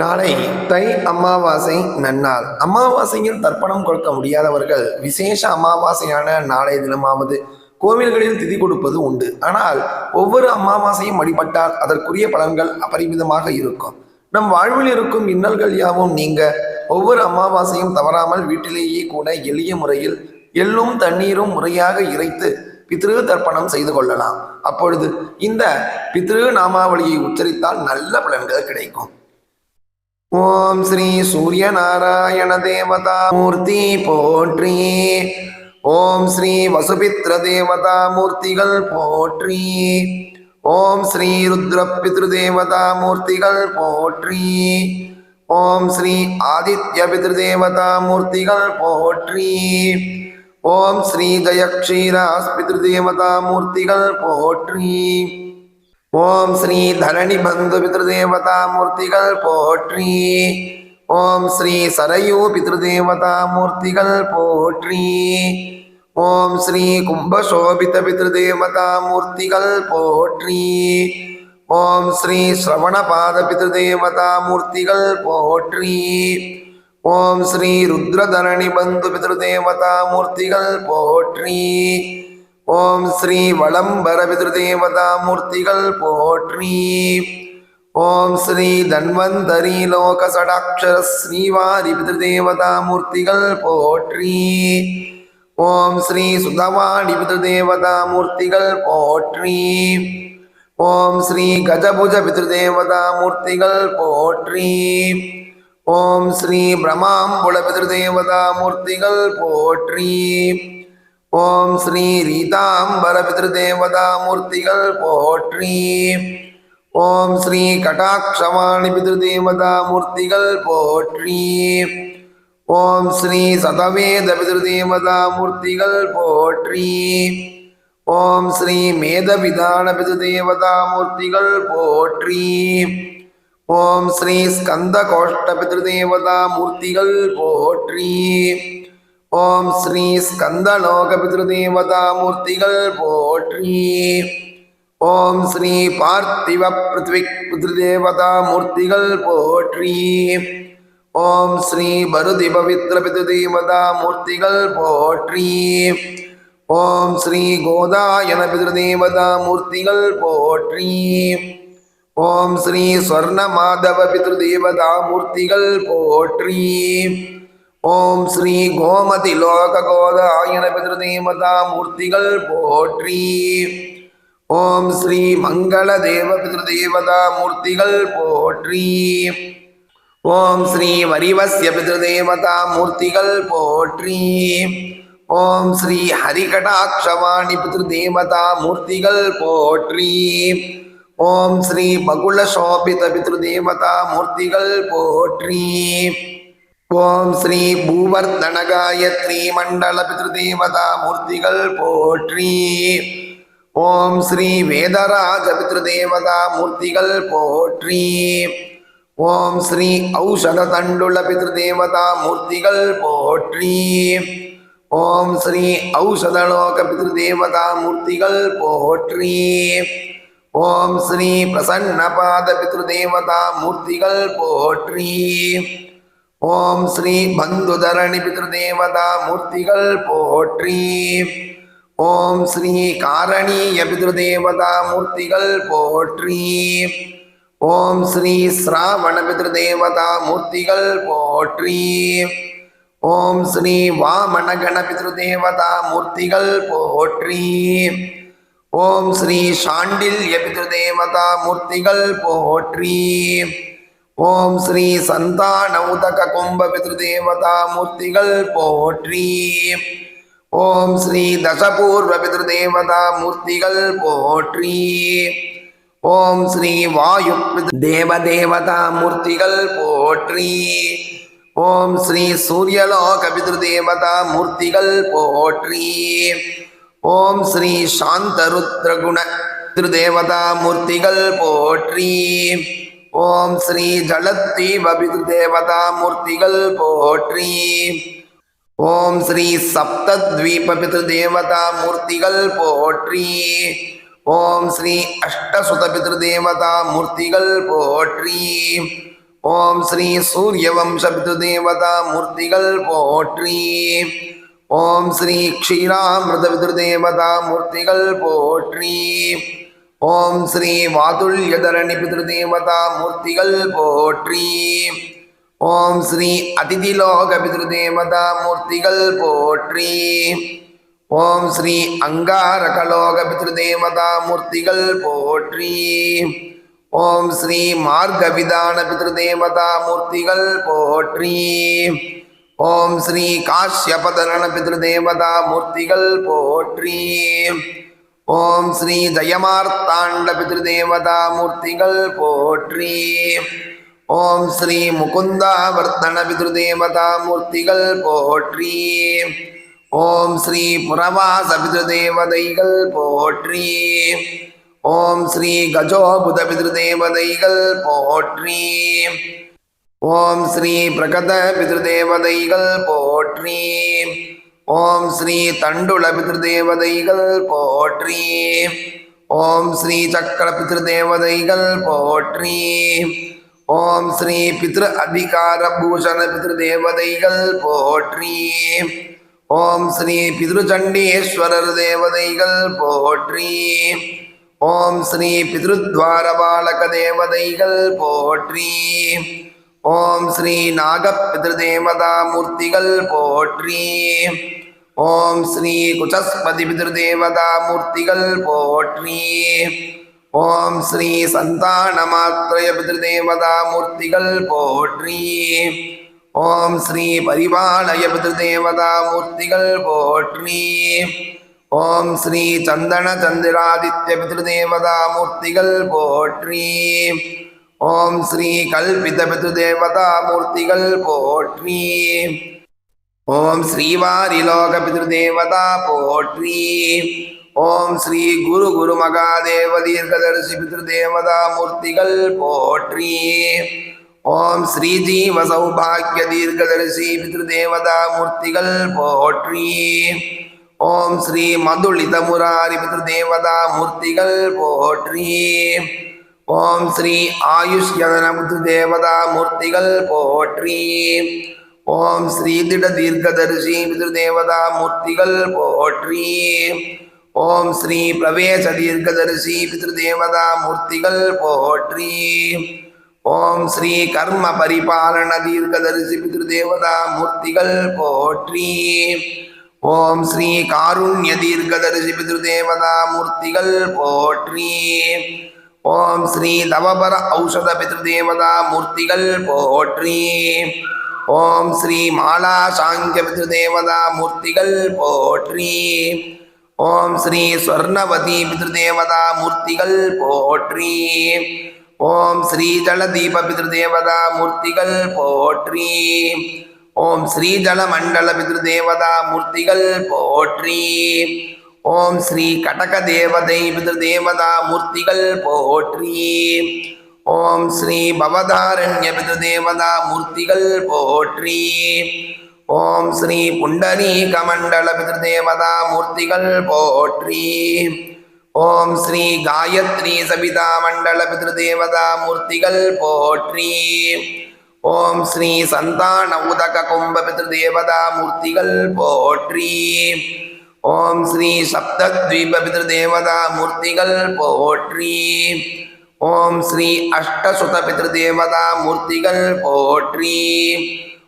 நாளை தை அமாவாசை நன்னாள். அமாவாசையில் தர்ப்பணம் கொடுக்க முடியாதவர்கள் விசேஷ அமாவாசையான நாளை தினமாவது கோவில்களில் திதி கொடுப்பது உண்டு. ஆனால் ஒவ்வொரு அமாவாசையும் வழிபட்டால் அதற்குரிய பலன்கள் அபரிமிதமாக இருக்கும். நம் வாழ்வில் இருக்கும் இன்னல்கள் யாவும் நீங்க ஒவ்வொரு அமாவாசையும் தவறாமல் வீட்டிலேயே கூட எளிய முறையில் எள்ளும் தண்ணீரும் முறையாக இறைத்து பித்ரு தர்ப்பணம் செய்து கொள்ளலாம். அப்பொழுது இந்த பித்ரு நாமாவளியை உச்சரித்தால் நல்ல பலன்கள் கிடைக்கும். ஓம் ஸ்ரீ சூரிய நாராயண தேவதா மூர்த்தி போற்றி. ஓம் ஸ்ரீ வசுபித்ர தேவதா மூர்த்திகள் போற்றி. ஓம் ஸ்ரீ ருத்ர பித்ருதேவதா மூர்த்திகள் போற்றி. ஓம் ஸ்ரீ ஆதித்ய பித்ரு தேவதா மூர்த்திகள் போற்றி. ஓம் ஸ்ரீ ஜயக்ஷீராஸ் பித்ரு தேவதா மூர்த்திகள் போற்றி. ஓம் ஸ்ரீ தரணி பந்து பித்ருதேவதா மூர்த்திகள் போற்றி. ஓம் ஸ்ரீ சரையூ பித்ருதேவதா மூர்த்திகள் போற்றி. ஓம் ஸ்ரீ கும்பசோபித பித்ருதேவதா மூர்த்திகள் போற்றி. ஓம் ஸ்ரீ ஸ்ரவணபாத பித்ருதேவதா மூர்த்திகள் போற்றி. ஓம் ஸ்ரீ ருத்ரதரணி பந்து பித்ருதேவதா மூர்த்திகள் போற்றி. ஓம் ஸ்ரீ வளம்பர பித்ருதேவதா மூர்த்திகள் போற்றி. ஓம் ஸ்ரீ தன்வந்தரி லோக சடாட்சர ஸ்ரீவாரி பித்ருதேவதா மூர்த்திகள் போற்றி. ஓம் ஸ்ரீ சுதவாணி பித்ருதேவதா மூர்த்திகள் போற்றி. ஓம் ஸ்ரீ கஜபுஜ பித்ருதேவதா மூர்த்திகள் போற்றி. ஓம் ஸ்ரீ பிரமாம்புல பித்ருதேவதா மூர்த்திகள் போற்றி. ஓம் ஸ்ரீ ரீதாம்பர பித்ருதேவதா மூர்த்திகள் போற்றி. ஓம் ஸ்ரீ கடாட்சவாணி பித்ருதேவதா மூர்த்திகள் போற்றி. ஓம் ஸ்ரீ சதவேத பித்ருதேவதா மூர்த்திகள் போற்றி. ஓம் ஸ்ரீ மேதவிதான பிதுதேவதா மூர்த்திகள் போற்றி. ஓம் ஸ்ரீ ஸ்கந்த கோஷ்ட பித்ருதேவதா மூர்த்திகள் போற்றி. ஓம் ஸ்ரீ ஸ்கந்தலோக பித்ருதேவதா மூர்த்திகள் போற்றி. ஓம் ஸ்ரீ பார்த்திவ பிருத்வி பித்ருதேவதா மூர்த்திகள் போற்றி. ஓம் ஸ்ரீ பருதி பவித்ர பித்ருதேவதா மூர்த்திகள் போற்றி. ஓம் ஸ்ரீ கோதாயன பிதிருதேவதா மூர்த்திகள் போற்றி. ஓம் ஸ்ரீ ஸ்வர்ண மாதவ பிதிருதேவதா மூர்த்திகள் போற்றி. ஓம் ஸ்ரீ கோமதி லோக கோத ஆயன பிதிருதேவதா மூர்த்திகள் போற்றி. ஓம் ஸ்ரீ மங்கள தேவ பிதிருதேவதா மூர்த்திகள் போற்றி. ஓம் ஸ்ரீ வரிவசிய பிதிருதேவதா மூர்த்திகள் போற்றி. ஓம் ஸ்ரீ ஹரிகடாட்சவாணி பிதிருதேவதா மூர்த்திகள் போற்றி. ஓம் ஸ்ரீ பகுல சோபித பிதிருதேவதா மூர்த்திகள் போற்றி. ஓம் ஸ்ரீ பூவர்தன காயத்ரி மண்டல பித்ருதேவதா மூர்த்திகள் போற்றி. ஓம் ஸ்ரீ வேதராஜ பித்ருதேவதா மூர்த்திகள் போற்றி. ஓம் ஸ்ரீ ஔஷத தண்டுல பித்ருதேவதா மூர்த்திகள் போற்றி. ஓம் ஸ்ரீ ஔஷதலோக பிதிருதேவதா மூர்த்திகள் போற்றி. ஓம் ஸ்ரீ பிரசன்ன பாத பிதிருதேவதா மூர்த்திகள் போற்றி. ஓம் ஸ்ரீ பந்துதரணி பிதிருதேவதா மூர்த்திகள் போற்றி. ஓம் ஸ்ரீ காரணிய பிதிருதேவதா மூர்த்திகள் போற்றி. ஓம் ஸ்ரீ ஸ்ராவண பிதிருதேவதா மூர்த்திகள் போற்றி. ஓம் ஸ்ரீ வாமன கணபிதிருதேவதா மூர்த்திகள் போற்றி. ஓம் ஸ்ரீ சாண்டில்ய பிதிருதேவதா மூர்த்திகள் போற்றி. ஓம் ஸ்ரீ சந்தான உதக கும்ப பிதிருதேவதா மூர்த்திகள் போற்றி. ஓம் ஸ்ரீ தசபூர்வ பிதிருதேவதா மூர்த்திகள் போற்றி. ஓம் ஸ்ரீ வாயு தேவதேவதா மூர்த்திகள் போற்றி. ஓம் ஸ்ரீ சூரியலோக பிதிருதேவதா மூர்த்திகள் போற்றி. ஓம் ஸ்ரீ சாந்தருத்ரகுண திருதேவதா மூர்த்திகள் போற்றி. ஓம் ஸ்ரீ ஜலத்தீவ தேவதா மூர்த்திகள் போற்றி. ஓம் ஸ்ரீ சப்தத்வீப தேவதா மூர்த்திகள் போற்றி. ஓம் ஸ்ரீ அஷ்டசுத தேவதா மூர்த்திகள் போற்றி. ஓம் ஸ்ரீ சூரியவம்ச தேவதா மூர்த்திகள் போற்றி. ஓம் ஸ்ரீ க்ஷீராமிருத தேவதா மூர்த்திகள் போற்றி. ஓம் ஸ்ரீ வாதுல்யதரணி பிதிருதேவதா மூர்த்திகள் போற்றி. ஓம் ஸ்ரீ அதிதிலோக பிதிருதேவதா மூர்த்திகள் போற்றி. ஓம் ஸ்ரீ அங்காரகலோக பிதிருதேவதா மூர்த்திகள் போற்றி. ஓம் ஸ்ரீ மார்கவிதான பிதிருதேவதா மூர்த்திகள் போற்றி. ஓம் ஸ்ரீ காஷ்யபதரண பிதிருதேவதா மூர்த்திகள் போற்றி. ஓம் ஸ்ரீ ஜயமார்த்தாண்ட பிதிருதேவதா மூர்த்திகள் போற்றி. ஓம் ஸ்ரீ முகுந்தாவர்த்தன பிதிருதேவதா மூர்த்திகள் போற்றி. ஓம் ஸ்ரீ புறவாச பிதிருதேவதைகள் போற்றி. ஓம் ஸ்ரீ கஜோபுத பிதிருதேவதைகள் போற்றி. ஓம் ஸ்ரீ பிரகத பிதிருதேவதைகள் போற்றி. ஓம் ஸ்ரீ தண்டுல பிதிருதேவதைகள் போற்றி. ஓம் ஸ்ரீ சக்கர பிதிருதேவதைகள் போற்றி. ஓம் ஸ்ரீ பித்ரு அதிகார பூஷண பிதிருதேவதைகள் போற்றி. ஓம் ஸ்ரீ பித்ருச்சண்டீஸ்வரர் தேவதைகள் போற்றி. ஓம் ஸ்ரீ பித்ருத்வாரபாலக தேவதைகள் போற்றி. ஓம் ஸ்ரீ நாகப்பிதிருதேவதா மூர்த்திகள் போற்றி. ஓம் ஸ்ரீ குச்சஸ்பதி பிதிருதேவதா மூர்த்திகள் போற்றி. ஓம் ஸ்ரீ சந்தானமாத்ரய பிதிருதேவதா மூர்த்திகள் போற்றி. ஓம் ஸ்ரீ பரிபாலய பிதிருதேவதா மூர்த்திகள் போற்றி. ஓம் ஸ்ரீ சந்தன சந்திராதித்ய பிதிருதேவதா மூர்த்திகள் போற்றி. ஓம் ஸ்ரீ கல்பித பிதுதேவதா மூர்த்திகள் போற்றி. ஓம் ஸ்ரீவாரி ஸ்ரீவாரிலோக பிதுர்தேவதா போற்றி. ஓம் ஸ்ரீ குரு குரு மகாதேவ தீர்க்கதரிசி பிதுர்தேவதா மூர்த்திகள் போற்றி. ஓம் ஸ்ரீ ஜீவ சௌபாகிய தீர்க்கதரிசி பிதுர்தேவதா மூர்த்திகள் போற்றி. ஓம் ஸ்ரீ மதுளித முராரி பிதுர்தேவதா மூர்த்திகள் போற்றி. ஓம் ஸ்ரீ ஆயுஷ் ஆயுஷ்யதனமுது தேவதா மூர்த்திகள் போற்றி. ஓம் ஸ்ரீ திட தீர்க்கதரிசி பிதிருதேவதா மூர்த்திகள் போற்றி. ஓம் ஸ்ரீ பிரவேச தீர்க்கதரிசி பிதிருதேவதா மூர்த்திகள் போற்றி. ஓம் ஸ்ரீ கர்ம பரிபாலன தீர்க்கதரிசி பிதிருதேவதா மூர்த்திகள் போற்றி. ஓம் ஸ்ரீ காருண்ய தீர்க்கதரிசி பிதிருதேவதா மூர்த்திகள் போற்றி. ஓம் ஸ்ரீ தவபர ஔஷத பிதிருதேவதா மூர்த்திகள் போற்றி. ஓம் ஸ்ரீ மாலா சாங்கிய பிதிருதேவதா மூர்த்திகள் போற்றி. ஓம் ஸ்ரீ ஸ்வர்ணவதி பிதிருதேவதா மூர்த்திகள் போற்றி. ஓம் ஸ்ரீ ஜலதீப பிதிருதேவதா மூர்த்திகள் போற்றி. ஓம் ஸ்ரீ ஜலமண்டல பிதிருதேவதா மூர்த்திகள் போற்றி. ஓம் ஸ்ரீ கடக தேவதை பிதிருதேவதா மூர்த்திகள் போற்றி. ஓம் ஸ்ரீ பவதாரண்ய பிதிருதேவதா மூர்த்திகள் போற்றி. ஓம் ஸ்ரீ புண்டரீக மண்டல பிதிருதேவதா மூர்த்திகள் போற்றி. ஓம் ஸ்ரீ காயத்ரி சபிதா மண்டல பிதிருதேவதா மூர்த்திகள் போற்றி. ஓம் ஸ்ரீ சந்தான உதக கும்ப பிதிருதேவதா மூர்த்திகள் போற்றி. ஓம் ஸ்ரீ சப்தத்வீப பிதிருதேவதா மூர்த்திகள் போற்றி. ஓம் ஸ்ரீ அஷ்டசுத பிதேவதா மூர்த்திகள் போற்றி.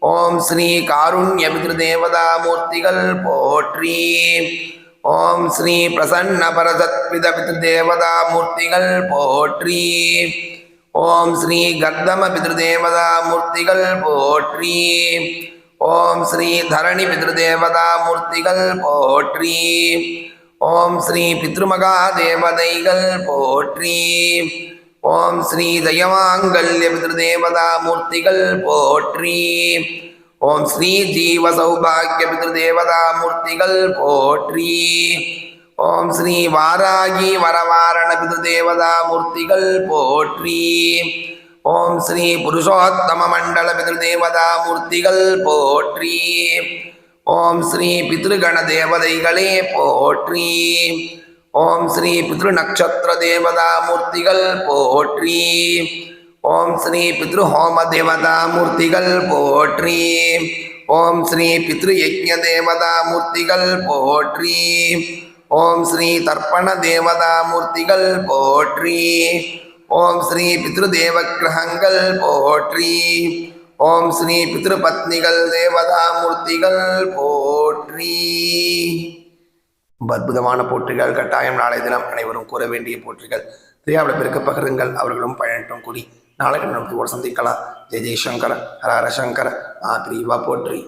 ஓம் ஸ்ரீ காருண்ய பிதேவதா மூர்த்திகள் போற்றி. ஓம் ஸ்ரீ பிரசன்ன பரசத்வித பிதேவதா மூர்த்திகள் போற்றி. ஓம் ஸ்ரீ கர்தம பிதேவதா மூர்த்திகள் போற்றி. ஓம் ஸ்ரீ தரணி பிதிருதேவதா மூர்த்திகள் போற்றி. ஓம் ஸ்ரீ பித்ருமகா தேவதைகள் போற்றி. ஓம் ஸ்ரீ ஜயமாங்கல்ய பிதிருதேவதா மூர்த்திகள் போற்றி. ஓம் ஸ்ரீ ஜீவ சௌபாகிய பிதிருதேவதா மூர்த்திகள் போற்றி. ஓம் ஸ்ரீ வாராகி வரவாரண பிதுதேவதா மூர்த்திகள் போற்றி. ஓம் ஸ்ரீ புருஷோத்தம மண்டல பிதுதேவதா மூர்த்திகள் போற்றி. ஓம் ஸ்ரீ பித்ருகண தேவதைகளே போற்றி. ஓம் ஸ்ரீ பித்ரு நட்சத்திர தேவதா மூர்த்திகள் போற்றி. ஓம் ஸ்ரீ பித்ரு ஹோம தேவதா மூர்த்திகள் போற்றி. ஓம் ஸ்ரீ பித்ரு யஜ்ய தேவதா மூர்த்திகள் போற்றி. ஓம் ஸ்ரீ தர்ப்பண தேவதா மூர்த்திகள் போற்றி. ஓம் ஸ்ரீ பித்ருதேவ கிரகங்கள் போற்றி. ஓம் ஸ்ரீ பித்ருபத்னிகள் தேவதா மூர்த்திகள் போற்றி அற்புதமான போற்றிகள் கட்டாயம் நாளை தினம் அனைவரும் கூற வேண்டிய போற்றிகள். தெரியாவிட பெருக்க பகிருங்கள் அவர்களும் பயனட்டும் கூறி நாளைக்கு நமக்கு கூட சந்திக்கலாம். ஜெய் ஜெய்சங்கர ஹர ஹர சங்கர ஆ பிரிவா போற்றி.